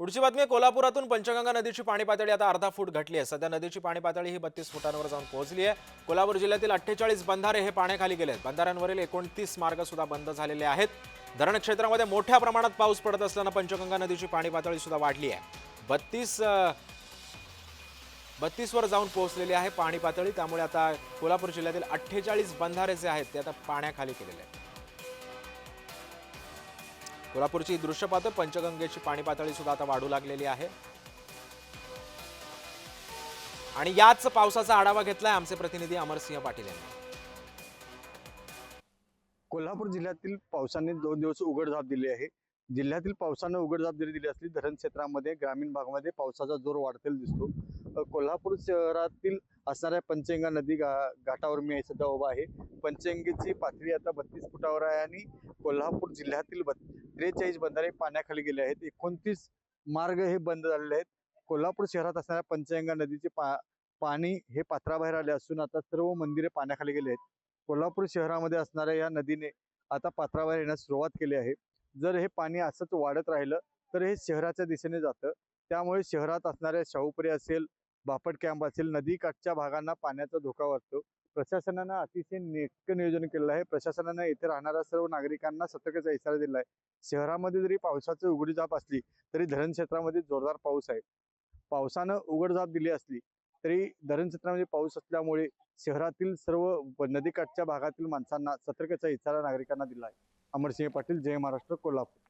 पुढची बातमी कोल्हापुरातून पंचगंगा नदीची पाणी पातळी आता अर्धा फूट घटली आहे. सध्या नदीची पाणी पातळी ही बत्तीस फुटांवर जाऊन पोहोचली आहे. कोल्हापूर जिल्ह्यातील अठ्ठेचाळीस बंधारे हे पाण्याखाली गेले आहेत बंधाऱ्यांवरील एकोणतीस मार्ग सुद्धा बंद झालेले आहेत. धरण क्षेत्रामध्ये मोठ्या प्रमाणात पाऊस पडत असल्यानं पंचगंगा नदीची पाणी पातळी सुद्धा वाढली आहे. बत्तीस बत्तीसवर जाऊन पोहोचलेली आहे पाणी पातळी. त्यामुळे आता कोल्हापूर जिल्ह्यातील अठ्ठेचाळीस बंधारे जे आहेत ते आता पाण्याखाली केलेले आहेत. कोल्हापूरची दृश्य पाहतो पंचगंगेची पाणी पातळी सुद्धा आता वाढू लागलेली आहे. आणि याच पावसाचा आढावा घेतलाय आमचे प्रतिनिधी अमरसिंह पाटील यांनी. कोल्हापूर जिल्ह्यातील पावसाने दोन दिवस उघडझाप दिली आहे. जिल्ह्यातील पावसानं उघडझाप जरी दिली असली धरण क्षेत्रामध्ये ग्रामीण भागामध्ये पावसाचा जोर वाढतेला दिसतो. कोल्हापूर शहरातील असणाऱ्या पंचगंगा नदी गा घाटावर मी सध्या उभा आहे. पंचगंगेची पातळी आता बत्तीस फुटावर आहे आणि कोल्हापूर जिल्ह्यातील त्रेचाळीस बंधारे पाण्याखाली गेले आहेत. एकोणतीस मार्ग हे बंद झालेले आहेत. कोल्हापूर शहरात असणाऱ्या पंचगंगा नदीचे पा पाणी हे पात्राबाहेर आले असून आता सर्व मंदिरे पाण्याखाली गेले आहेत. कोल्हापूर शहरामध्ये असणाऱ्या या नदीने आता पात्राबाहेर येण्यास सुरुवात केली आहे. जर हे पाणी असंच वाढत राहिलं तर हे शहराच्या दिशेने जातं. त्यामुळे शहरात असणाऱ्या शाहूपुरी असेल बापट कॅम्प असेल नदीकाठच्या भागांना पाण्याचा धोका वाटतो. प्रशासनानं अतिशय नेटकं नियोजन केलेलं आहे. प्रशासनानं येथे राहणाऱ्या सर्व नागरिकांना सतर्कचा इशारा दिला आहे. शहरामध्ये जरी पावसाची जाप असली तरी धरण क्षेत्रामध्ये जोरदार पाऊस आहे. पावसानं उघडझाप दिली असली तरी धरण क्षेत्रामध्ये पाऊस असल्यामुळे शहरातील सर्व नदीकाठच्या भागातील माणसांना सतर्कचा इशारा नागरिकांना दिला आहे. अमरसिंह पाटील जय महाराष्ट्र कोल्हापूर.